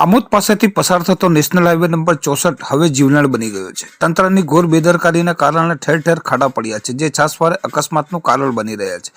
આમોદ પાસેથી પસાર થતો નેશનલ હાઈવે નંબર ચોસઠ હવે જીવલેણ બની ગયો છે. તંત્રની ઘોર બેદરકારીને કારણે ઠેર ઠેર ખાડા પડ્યા છે, જે છાસવારે અકસ્માતનું કારણ બની રહ્યા છે.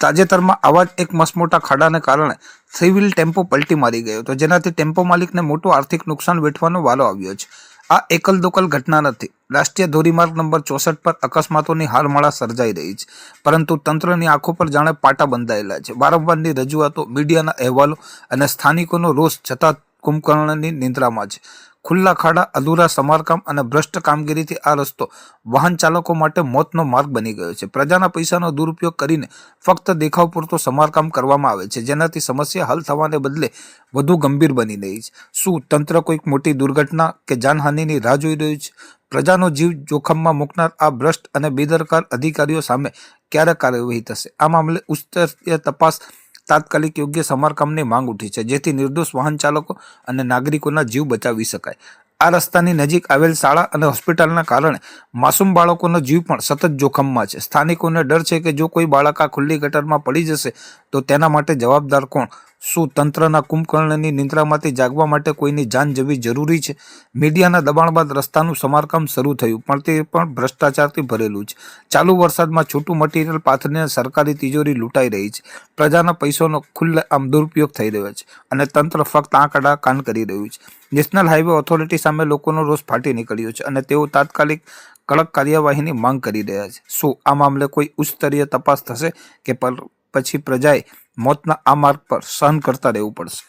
તાજેતરમાં આવા જ એક મસમોટા ખાડાને કારણે થ્રી વ્હીલ ટેમ્પો પલટી મારી ગયો હતો, જેનાથી ટેમ્પો માલિકને મોટું આર્થિક નુકસાન વેઠવાનો વારો આવ્યો છે. આ એકલ દોકલ ઘટના નથી. રાષ્ટ્રીય ધોરીમાર્ગ નંબર ચોસઠ પર અકસ્માતોની હારમાળા સર્જાઈ રહી છે, પરંતુ તંત્રની આંખો પર જાણે પાટા બંધાયેલા છે. વારંવારની રજૂઆતો, મીડિયાના અહેવાલો અને સ્થાનિકોનો રોષ છતાં કુંભકર્ણની નિંદ્રામાં છે ખુલ્લા ખાડા, અધૂરા સમારકામ અને ભ્રષ્ટ કામગીરીથી આ રસ્તો વાહન ચાલકો માટે મોતનો માર્ગ બની ગયો છે. પ્રજાના પૈસાનો દુરુપયોગ કરીને ફક્ત દેખાવ પૂરતો સમારકામ કરવામાં આવે છે, જેનાથી સમસ્યા હલ થવાને બદલે વધુ ગંભીર બની રહી છે. શું તંત્ર કોઈક મોટી દુર્ઘટના કે જાનહાનિની રાહ જોઈ રહ્યું છે? પ્રજાનો જીવ જોખમમાં મૂકનાર આ ભ્રષ્ટ અને બેદરકાર અધિકારીઓ સામે ક્યારે કાર્યવાહી થશે? આ મામલે ઉચ્ચસ્તરીય તપાસ તાત્કાલિક યોગ્ય સમારકામની માંગ ઉઠી છે, જેથી નિર્દોષ વાહન ચાલકો અને નાગરિકોના જીવ બચાવી શકાય. આ રસ્તાની નજીક આવેલ શાળા અને હોસ્પિટલના કારણે માસૂમ બાળકોનો જીવ પણ સતત જોખમમાં છે. સ્થાનિકોને ડર છે કે જો કોઈ બાળક આ ખુલ્લી ગટરમાં પડી જશે, તો તેના માટે જવાબદાર કોણ? શું તંત્રના કુંભકર્ણની નિંદ્રામાંથી જાગવા માટે કોઈની જાન જવી જરૂરી છે? મીડિયાના દબાણ બાદ રસ્તાનું સમારકામ શરૂ થયું, પણ તે પણ ભ્રષ્ટાચારથી ભરેલું છે. ચાલુ વરસાદમાં છૂટું મટીરિયલ પાથરીને સરકારી તિજોરી લૂંટાઈ રહી છે. પ્રજાના પૈસાનો ખુલ્લે આમ દુરુપયોગ થઈ રહ્યો છે અને તંત્ર ફક્ત આંકડા કાન કરી રહ્યું છે. નેશનલ હાઈવે ઓથોરિટી સામે લોકોનો રોષ ફાટી નીકળ્યો છે અને તેઓ તાત્કાલિક કડક કાર્યવાહીની માંગ કરી રહ્યા છે. શું આ મામલે કોઈ ઉચ્ચ સ્તરીય તપાસ થશે કે પર પછી પ્રજાએ મોતના આ માર્ગ પર સહન કરતા રહેવું પડશે.